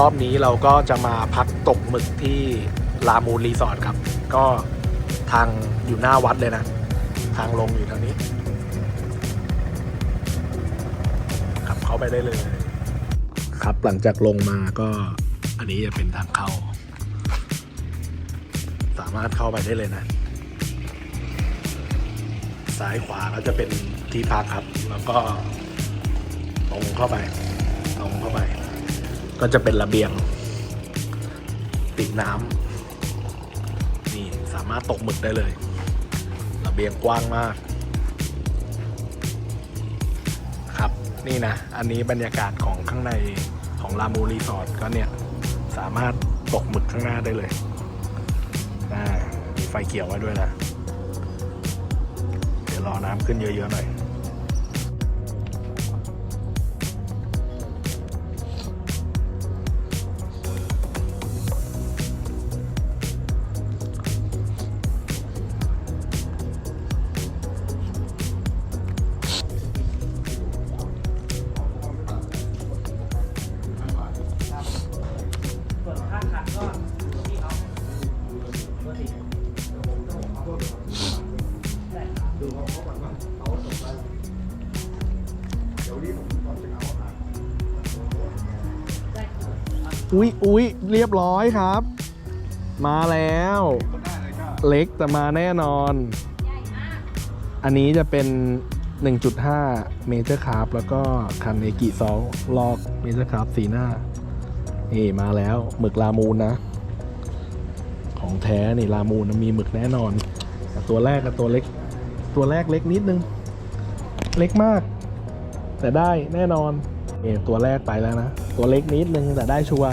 รอบนี้เราก็จะมาพักตกหมึกที่ลามูนรีสอร์ทครับ ก็ทางอยู่หน้าวัดเลยนะ ทางลงอยู่ทางนี้ขับเข้าไปได้เลย ครับหลังจากลงมาก็อันนี้จะเป็นทางเข้า สามารถเข้าไปได้เลยนะ ซ้ายขวาก็จะเป็นที่พักครับ แล้วก็ตรงเข้าไป ตรงเข้าไป ก็จะเป็นระเบียง ติดน้ำนี่สามารถตกหมึกได้เลย ระเบียงกว้างมาก ครับ นี่นะ อันนี้บรรยากาศของข้างในของลามูรีสอร์ทก็เนี่ย สามารถตกหมึกข้างหน้าได้เลยมีไฟเขียวไว้ด้วยนะ เดี๋ยวรอน้ำขึ้นเยอะๆหน่อย อุ๊ยอุ๊ยเรียบร้อยครับ มาแล้ว เล็กแต่มาแน่นอน อันนี้จะเป็น 1.5 เมเจอร์คาร์บแล้วก็คันเอกิซอลลอกเมเจอร์คาร์บสีหน้านี่มาแล้วหมึกลามูนนะ ของแท้นี่ลามูนมีหมึกแน่นอน ตัวแรกกับตัวเล็ก ตัวแรกเล็กนิดนึง เล็กมาก แต่ได้แน่นอนนี่ตัวแรกไปแล้วนะ ตัวเล็กนิดนึงแต่ได้ชัวร์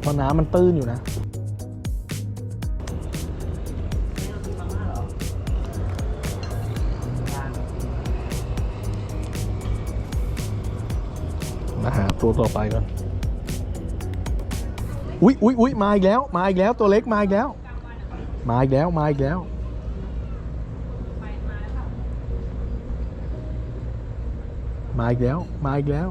เพราะน้ำมันตื้นอยู่นะมาหาตัวต่อไปก่อน อุ๊ยอุ๊ยอุ๊ยมาอีกแล้ว มาอีกแล้ว ตัวเล็กมาอีกแล้ว มาอีกแล้ว มาอีกแล้ว มาอีกแล้ว มาอีกแล้ว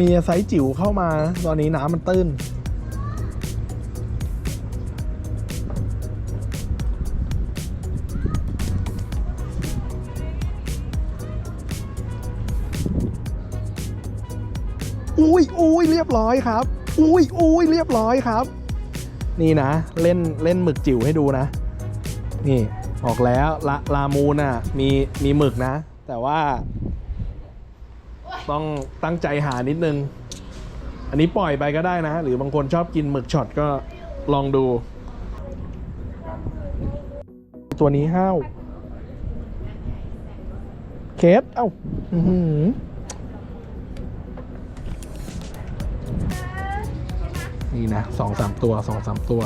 มีไซส์จิ๋วเข้ามา ตอนนี้น้ำมันตื้น อุ้ยอุ้ยเรียบร้อยครับ อุ้ยอุ้ยเรียบร้อยครับ นี่นะ เล่นเล่นหมึกจิ๋วให้ดูนะ นี่ออกแล้วละลามูนอะมีมีหมึกนะ แต่ว่า ต้องตั้งใจหานิดนึง อันนี้ปล่อยไปก็ได้นะ หรือบางคนชอบกินหมึกช็อตก็ลองดู ตัวนี้ห้าวเคสเอ้า อื้อหือ นี่นะสองสามตัวสองสามตัว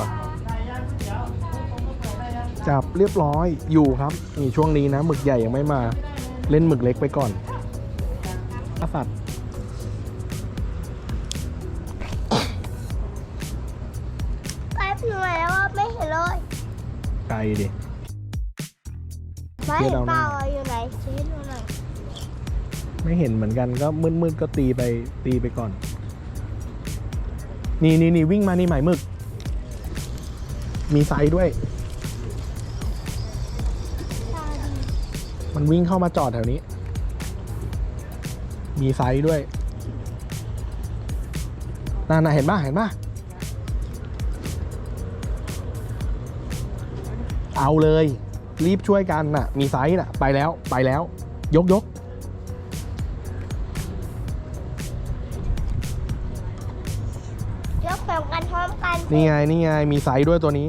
จับเรียบร้อยอยู่ครับนี่ช่วงนี้นะหมึกใหญ่ยังไม่มาเล่นหมึกเล็กไปก่อนสัตว์แป๊บหน่อยแล้วว่าไม่เห็นเลยไกลดิไม่เห็นเปล่าอะอยู่ไหนชี้ให้ดูหน่อยไม่เห็นเหมือนกันก็มืดๆก็ตีไปตีไปก่อน นี่นี่นี่วิ่งมานี่หมายมึก มีไซส์ด้วย มันวิ่งเข้ามาจอดแถวนี้ มีไซส์ด้วยน่าน่ะเห็นป่ะเห็นป่ะเอาเลย รีบช่วยกันน่ะ มีไซส์น่ะ ไปแล้วไปแล้ว ยกยก นนี่ไงนี่ไงมีไซส์ด้วยตัวนี้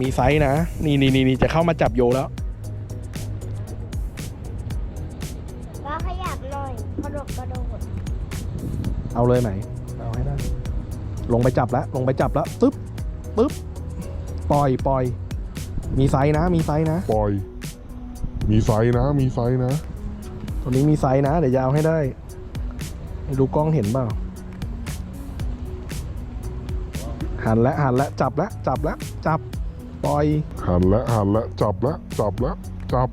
มีไซส์นะ นี่นี่นี่นี่จะเข้ามาจับโยแล้วแล้วขยับหน่อยกระโดดกระโดดเอาเลยไหมเอาให้ได้ลงไปจับแล้วลงไปจับแล้วตึ๊บปึ๊บปล่อยปล่อย มีไซส์นะ มีไซส์นะ ปล่อย มีไฟนะ มีไฟนะ ตัวนี้มีไซส์นะ เดี๋ยวจะเอาให้ได้ไม่รู้กล้องเห็นเปล่า หันแล้วหันแล้วจับแล้วจับแล้วจับปล่อย หันและหันและจับและจับและจับ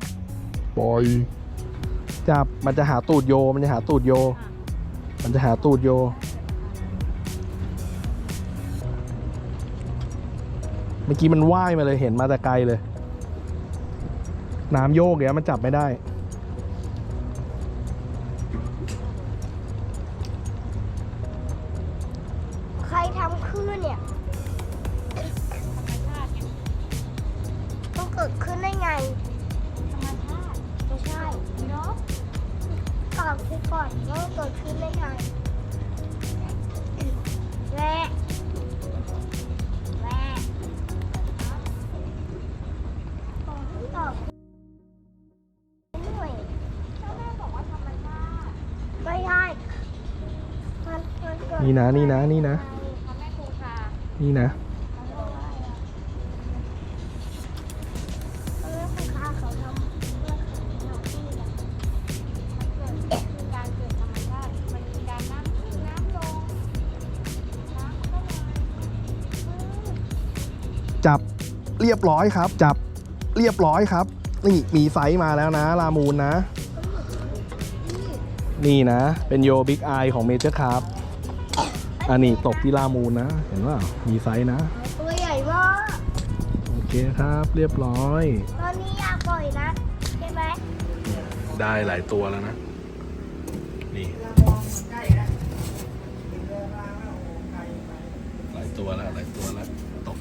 ปล่อย จับมันจะหาตูดโยมันจะหาตูดโย มันจะหาตูดโย เมื่อกี้มันว่ายมาเลยเห็นมาแต่ไกลเลย น้ำโยกเดี๋ยวมันจับไม่ได้ ก่อนว่ามันเกิดขึ้นได้ไงแวะแวะตอบตอบหน่อยถ้าแม่บอกว่าธรรมชาติไม่ใช่มันมันเกิดนี่นะนี่นะนี่นะ นี่นะ จับเรียบร้อยครับ จับเรียบร้อยครับ นี่มีไซส์มาแล้วนะ ลามูนนะ นี่นะ เป็นโยบิ๊กไอของเมเจอร์ครับอันนี้ตกที่ลามูนนะ เห็นว่ามีไซส์นะ ตัวใหญ่มากโอเคครับเรียบร้อย ตอนนี้อยากปล่อยนะใช่ไหมได้หลายตัวแล้วนะ นี่หลายตัวแล้วหลายตัวแล้ว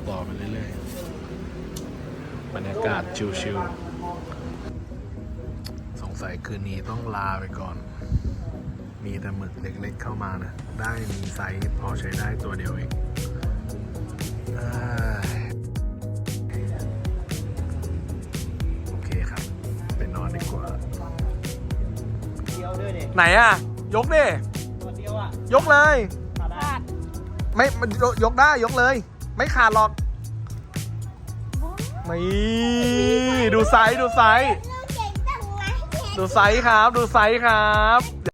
ตกต่อไปเรื่อยๆ บรรยากาศชิวๆสงสัยคืนนี้ต้องลาไปก่อน มีแต่หมึกเล็กๆเข้ามานะ ได้มีไซส์พอใช้ได้ตัวเดียวเองเอ้ยโอเคครับ ไปนอนดีกว่าไหนอะ ยกดิยกเลย ไม่มันยกยกได้ ยกเลย ไม่ขาดหรอกนี่ดูไซส์ดูไซส์ลูกเก่งจังนะดูไซส์ครับ ดูไซส์ครับ